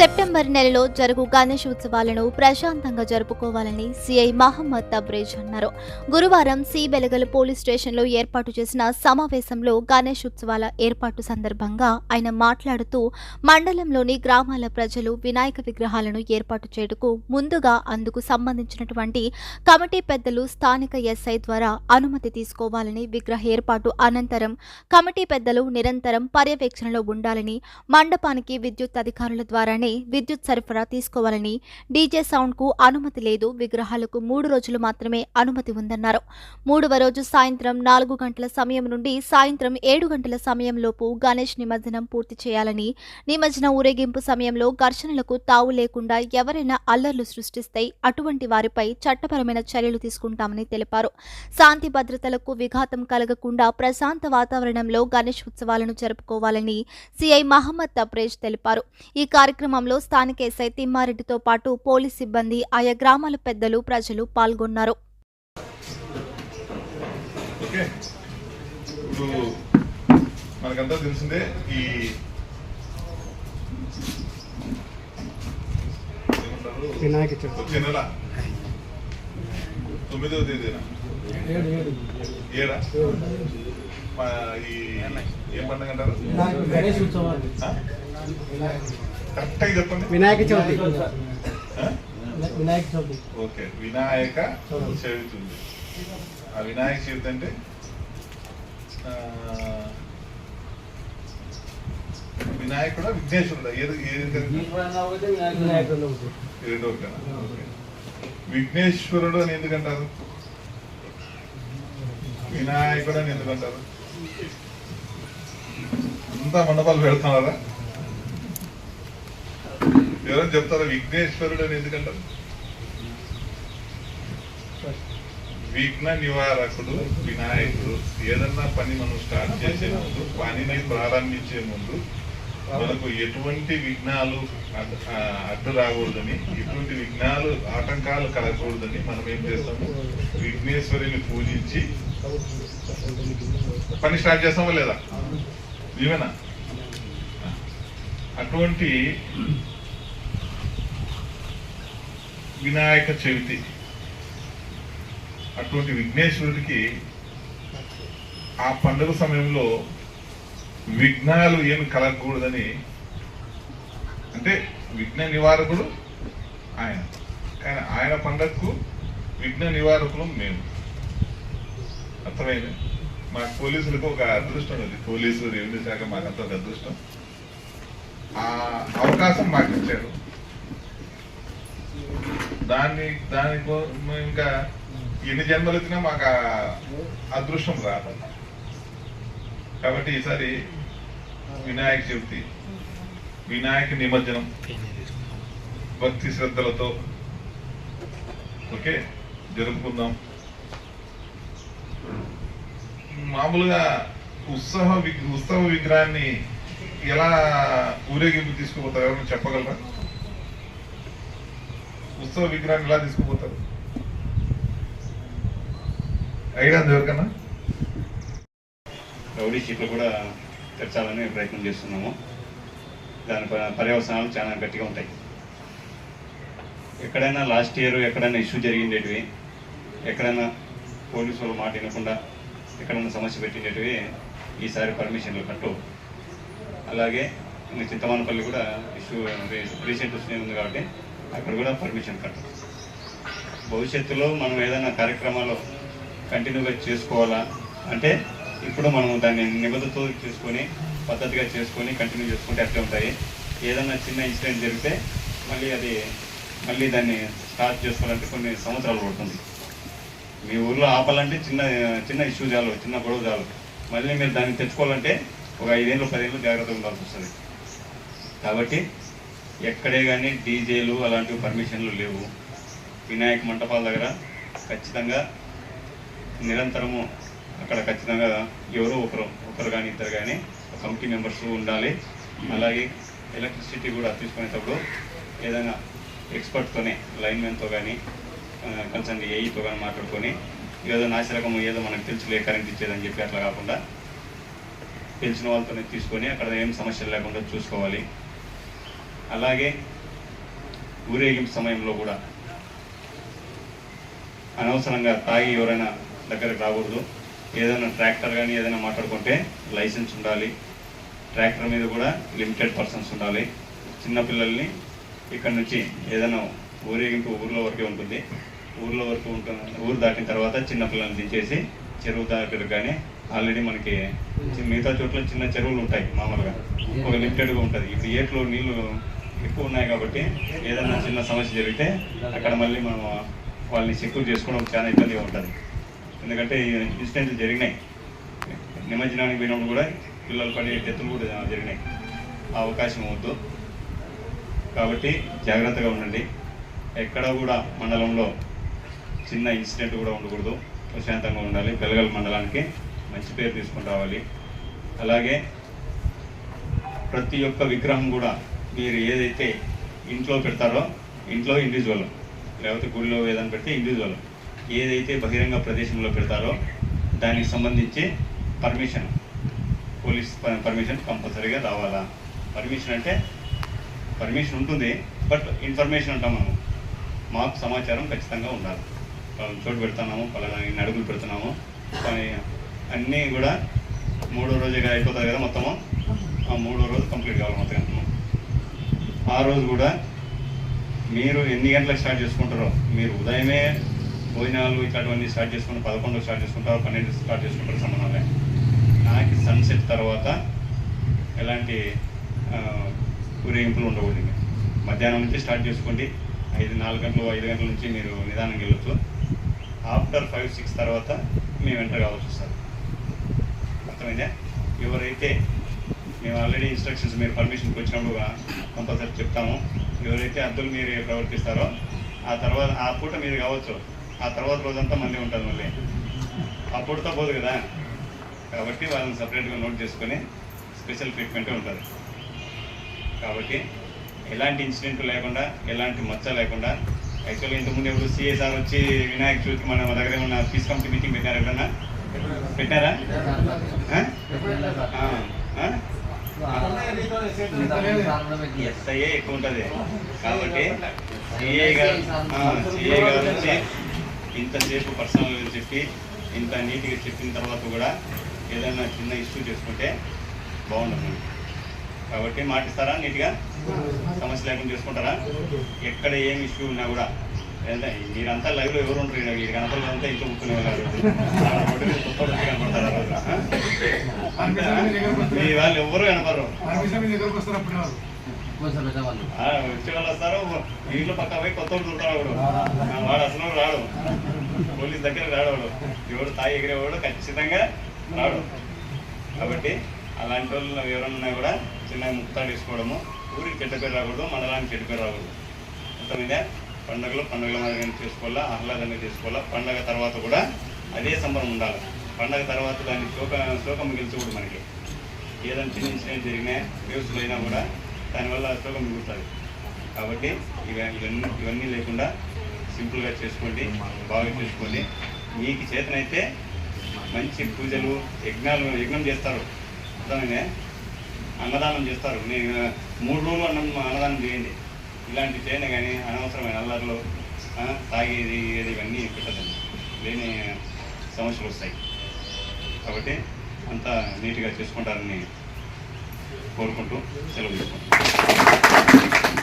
September నెలలో జరుగు గణేష్ ఉత్సవాలను ప్రశాంతంగా జరుపుకోవాలని సిఐ మహమ్మద్ తబ్రేజ్ అన్నారు. గురువారం సి బెలగల్ పోలీస్ స్టేషన్లో ఏర్పాటు చేసిన సమావేశంలో గణేష్ ఉత్సవాల ఏర్పాటు సందర్భంగా ఆయన మాట్లాడుతూ మండలంలోని గ్రామాల ప్రజలు వినాయక విగ్రహాలను ఏర్పాటు చేయటకు ముందుగా అందుకు సంబంధించినటువంటి కమిటీ పెద్దలు స్థానిక ఎస్ఐ ద్వారా అనుమతి తీసుకోవాలని విగ్రహ ఏర్పాటు అనంతరం కమిటీ పెద్దలు నిరంతరం పర్యవేక్షణలో ఉండాలని మండపానికి విద్యుత్ అధికారుల ద్వారానే విద్యుత్ సరఫరా తీసుకోవాలని డీజే సౌండ్కు అనుమతి లేదు. విగ్రహాలకు మూడు రోజులు మాత్రమే అనుమతి ఉందన్నారు. మూడవ రోజు సాయంత్రం నాలుగు గంటల సమయం నుండి సాయంత్రం ఏడు గంటల సమయంలోపు గణేష్ నిమజ్జనం పూర్తి చేయాలని నిమజ్జన ఊరేగింపు సమయంలో ఘర్షణలకు తావు లేకుండా ఎవరైనా అల్లర్లు సృష్టిస్తే అటువంటి వారిపై చట్టపరమైన చర్యలు తీసుకుంటామని తెలిపారు. శాంతి భద్రతలకు విఘాతం కలగకుండా ప్రశాంత వాతావరణంలో గణేష్ ఉత్సవాలను జరుపుకోవాలని సిఐ మహమ్మద్ తబ్రేజ్ తెలిపారు. ఈ కార్యక్రమంలో స్థానిక ఎస్ఐ తిమ్మారెడ్డితో పాటు పోలీస్ సిబ్బంది ఆయా గ్రామాల పెద్దలు ప్రజలు పాల్గొన్నారు. ఓకే. ఇప్పుడు మనకంతా తెలిసిందే ఈ ఏమంటారు? వినాయక చవితి. వచ్చే నెల తొమ్మిదవ తేదీన. ఏడు? ఏడు ఏడా మా ఈ ఏం పండుగ అంటారు? గణేష్ ఉత్సవాలు? కరెక్ట్గా చెప్పండి. వినాయక చవితి? వినాయక చవితి. ఓకే వినాయక చవితి ఉంది. ఆ వినాయక చవితి అంటే? వినాయకుడా విఘ్నేశ్వరుడా? ఏది. విఘ్నేశ్వరుడు అని ఎందుకంటారు? వినాయకుడు అని ఎందుకంటారు? అంతా మండపాలు పెడుతున్నారా? ఎవరైనా చెప్తారా? విఘ్నేశ్వరుడు అని ఎందుకంటారు? విఘ్న నివారకుడు వినాయకుడు ఏదన్నా పని మనం స్టార్ట్ చేసే ముందు పనిని ప్రారంభించే ముందు మనకు ఎటువంటి విఘ్నాలు అడ్డు రాకూడదని ఎటువంటి విఘ్నాలు ఆటంకాలు కలగకూడదని మనం ఏం చేస్తాము? విఘ్నేశ్వరిని పూజించి పని స్టార్ట్ చేస్తామా లేదా? ఇవేనా అటువంటి వినాయక చవితి. అటువంటి విఘ్నేశ్వరుడికి ఆ పండుగ సమయంలో విఘ్నాలు ఏమి కలగకూడదని అంటే విఘ్న నివారకుడు ఆయన. కానీ ఆయన పండగకు విఘ్న నివారకులు మేము. అర్థమైంది? మా పోలీసులకు ఒక అదృష్టం ఉంది. పోలీసు రెవెన్యూ శాఖ మాకంత ఒక అదృష్టం. ఆ అవకాశం మాకు ఇచ్చారు దాన్ని దానికో ఇంకా ఎన్ని జన్మలు వచ్చినా మాకు అదృష్టం రాదు. కాబట్టి ఈసారి వినాయక చవితి వినాయక నిమజ్జనం భక్తి శ్రద్ధలతో ఓకే జరుపుకుందాం. మామూలుగా ఉత్సవ ఉత్సవ విగ్రహాన్ని ఎలా ఊరేగింపు తీసుకుపోతారు చెప్పగలరా? ఉత్సవ విగ్రహాన్ని ఎలా తీసుకుపోతారు? ఐడియా ఉంది ఎవరికన్నా? రౌడీ షీట్లు కూడా తెరచాలని ప్రయత్నం చేస్తున్నాము. దాని పర్యవసనాలు చాలా గట్టిగా ఉంటాయి. ఎక్కడైనా లాస్ట్ ఇయర్ ఎక్కడైనా ఇష్యూ జరిగిండేటివి ఎక్కడైనా పోలీసు వాళ్ళు మాట వినకుండా ఎక్కడైనా సమస్య పెట్టినటివి ఈసారి పర్మిషన్లు కట్టు అలాగే చింతమానపల్లి కూడా ఇష్యూ రీసెంట్ వస్తూనే ఉంది కాబట్టి అక్కడ కూడా పర్మిషన్ కట్టు భవిష్యత్తులో మనం ఏదైనా కార్యక్రమాలు కంటిన్యూగా చేసుకోవాలా? అంటే ఇప్పుడు మనం దాన్ని నిబద్ధతో చేసుకొని పద్ధతిగా చేసుకొని కంటిన్యూ చేసుకుంటే అట్లే ఉంటాయి. ఏదైనా చిన్న ఇన్సిడెంట్ జరిగితే మళ్ళీ అది మళ్ళీ దాన్ని స్టార్ట్ చేసుకోవాలంటే కొన్ని సంవత్సరాలు పడుతుంది. మీ ఊళ్ళో ఆపాలంటే చిన్న చిన్న ఇష్యూ చాలు చిన్న గొడవ చాలు. మళ్ళీ మీరు దాన్ని తెచ్చుకోవాలంటే ఒక ఐదేళ్ళు పదేళ్ళు జాగ్రత్తగా ఉండాల్సి వస్తుంది. కాబట్టి ఎక్కడే కానీ డీజేలు అలాంటివి పర్మిషన్లు లేవు. వినాయక మంటపాల దగ్గర ఖచ్చితంగా నిరంతరము అక్కడ ఖచ్చితంగా ఎవరో ఒకరు ఒకరు కానీ ఇద్దరు కానీ కమిటీ మెంబర్స్ ఉండాలి. అలాగే ఎలక్ట్రిసిటీ కూడా తీసుకునేటప్పుడు ఏదైనా ఎక్స్పర్ట్తోనే లైన్మెన్తో కానీ కన్సర్న్ ఏఈతో కానీ మాట్లాడుకొని ఏదో నాసిరకం ఏదో మనకు తెలుసులే కరెంట్ ఇచ్చేదని చెప్పి అట్లా కాకుండా తెలిసిన వాళ్ళతోనే తీసుకొని అక్కడ ఏం సమస్యలు లేకుండా చూసుకోవాలి. అలాగే ఊరేగింపు సమయంలో కూడా అనవసరంగా తాగి ఎవరైనా దగ్గరకు రాకూడదు. ఏదైనా ట్రాక్టర్ కానీ ఏదైనా మాట్లాడుకుంటే లైసెన్స్ ఉండాలి. ట్రాక్టర్ మీద కూడా లిమిటెడ్ పర్సన్స్ ఉండాలి. చిన్నపిల్లల్ని ఇక్కడ నుంచి ఏదైనా ఊరేగింపు ఊర్లో వరకే ఉంటుంది. ఊర్లో వరకు ఉంటుంది ఊరు దాటిన తర్వాత చిన్నపిల్లల్ని దించేసి చెరువు దగ్గర కానీ ఆల్రెడీ మనకి మిగతా చోట్ల చిన్న చెరువులు ఉంటాయి మామూలుగా. ఒక లిమిటెడ్గా ఉంటుంది. ఇప్పుడు ఏట్లో నీళ్ళు ఎక్కువ ఉన్నాయి కాబట్టి ఏదైనా చిన్న సమస్య జరిగితే అక్కడ మళ్ళీ మనం వాళ్ళని సెక్యూర్ చేసుకోవడం చాలా ఇబ్బందిగా ఉంటుంది. ఎందుకంటే ఇన్సిడెంట్లు జరిగినాయి. నిమజ్జనానికి పోయినప్పుడు కూడా పిల్లలు పడే డెత్తులు కూడా జరిగినాయి. ఆ అవకాశం వద్దు. కాబట్టి జాగ్రత్తగా ఉండండి. ఎక్కడ కూడా మండలంలో చిన్న ఇన్సిడెంట్ కూడా ఉండకూడదు. ప్రశాంతంగా ఉండాలి. బెలగల్ మండలానికి మంచి పేరు తీసుకుని రావాలి. అలాగే ప్రతి ఒక్క విగ్రహం కూడా మీరు ఏదైతే ఇంట్లో పెడతారో ఇంట్లో ఇండివిజువల్ లేకపోతే గుడిలో ఏదైనా పెడితే ఇండివిజువల్ ఏదైతే బహిరంగ ప్రదేశంలో పెడతారో దానికి సంబంధించి పర్మిషన్ పోలీస్ ప- పర్మిషన్ కంపల్సరీగా రావాలా? పర్మిషన్ అంటే పర్మిషన్ ఉంటుంది బట్ ఇన్ఫర్మేషన్ అంటాం మనం. మాకు సమాచారం ఖచ్చితంగా ఉండాలి. పలానా చోటు పెడుతున్నాము పలానా ఇన్ని అడుగులు పెడుతున్నాము కానీ అన్నీ కూడా మూడో రోజుగా అయిపోతుంది కదా మొత్తము? ఆ మూడో రోజు కంప్లీట్ కావాలి మొత్తం ఆ రోజు కూడా మీరు ఎన్ని గంటలకు స్టార్ట్ చేసుకుంటారో మీరు ఉదయమే భోజనాలు ఇట్లాంటివన్నీ స్టార్ట్ చేసుకుంటారు పదకొండు స్టార్ట్ చేసుకుంటారు పన్నెండు స్టార్ట్ చేసుకుంటారు సంబంధంలే నాకు సన్సెట్ తర్వాత ఎలాంటి ఊరేగింపులు ఉండకూడదు. మధ్యాహ్నం నుంచి స్టార్ట్ చేసుకోండి. ఐదు నాలుగు గంటలు ఐదు గంటల నుంచి మీరు నిదానంగా వెళ్ళొచ్చు. ఆఫ్టర్ ఫైవ్ సిక్స్ తర్వాత మేము ఎంటర్ కావచ్చు సార్ అర్థమైందా? ఎవరైతే మేము ఆల్రెడీ ఇన్స్ట్రక్షన్స్ మీరు పర్మిషన్కి వచ్చినప్పుడు కంపల్సరీ చెప్తాము. ఎవరైతే అద్దులు మీరు ప్రవర్తిస్తారో ఆ తర్వాత ఆ పూట మీరు కావచ్చు. ఆ తర్వాత రోజంతా మళ్ళీ ఉంటుంది మళ్ళీ. ఆ పూటతో పోదు కదా. కాబట్టి వాళ్ళని సపరేట్గా నోట్ చేసుకొని స్పెషల్ ట్రీట్మెంటే ఉంటుంది. కాబట్టి ఎలాంటి ఇన్సిడెంట్ లేకుండా ఎలాంటి మచ్చ లేకుండా యాక్చువల్గా ఇంతకుముందు ఎప్పుడు సిఎస్ఆర్ వచ్చి వినాయక చవితి మన దగ్గర ఏమన్నా ఫీజ్ కమిటీ మీటింగ్ పెట్టారా ఎప్పుడన్నా పెట్టారా? ఎస్ఐఏ ఎక్కువ ఉంటుంది కాబట్టి సిఏ గారు సిఏ గారు వచ్చి ఇంతసేపు పర్సనల్ చెప్పి ఇంత నీట్గా చెప్పిన తర్వాత కూడా ఏదైనా చిన్న ఇష్యూ చేసుకుంటే బాగుంటుంది కాబట్టి మాటిస్తారా నీట్గా సమస్య లేకుండా చేసుకుంటారా ఎక్కడ ఏమి ఇష్యూ ఉన్నా కూడా మీరంతా లైవ్లో ఎవరు ఉంటారు ఈడ? ఈ కనపడాలంతా ఇంట్లో కూర్చునే వాళ్ళు రోడ్డు మీద కొత్త వాళ్ళు కనపడతారు ఆ రోజు, ఆ? అంతే, ఆ? మీ వాళ్ళు ఎవరు కనపడరు వచ్చే వాళ్ళు వస్తారు ఇంట్లో పక్క పోయి కొత్త వాడు దొరుకుతాడు వాడు. వాడు అసలు రాడు. పోలీస్ దగ్గర రాడు వాడు. ఎవడు తాయి ఎగిరేవాడు ఖచ్చితంగా రాడు. కాబట్టి అలాంటి వాళ్ళు ఎవరైనా ఉన్నా కూడా చిన్న ముక్తాడు వేసుకోవడము ఊరికి చెడ్డ పేరు రాకూడదు మండలానికి చెడ్డ పేరు రాకూడదు. అర్థమైందా? పండుగలు పండుగల మాదిరిగా చేసుకోవాలా ఆహ్లాదంగా చేసుకోవాలా పండగ తర్వాత కూడా అదే సంబరం ఉండాలి. పండగ తర్వాత దాన్ని శోక శోకం మిగిల్చకూడదు మనకి. ఏదైనా చిన్న ఇన్సిడెంట్ జరిగినా న్యూస్లో అయినా కూడా దానివల్ల శోకం మిగులుతుంది. కాబట్టి ఇవ ఇవన్నీ ఇవన్నీ లేకుండా సింపుల్గా చేసుకోండి బాగా చేసుకోండి. మీకు చేతనైతే మంచి పూజలు యజ్ఞాలు యజ్ఞం చేస్తారు. అర్థమైనా అన్నదానం చేస్తారు. నేను మూడు రోజులు అన్నం అన్నదానం చేయండి. ఇలాంటివి చేయను కానీ అనవసరమైన అల్లర్లు తాగేది ఏది ఇవన్నీ పెట్టదండి లేని సమస్యలు వస్తాయి. కాబట్టి అంతా నీట్గా చేసుకుంటారని కోరుకుంటూ సెలవు తీసుకుంటాం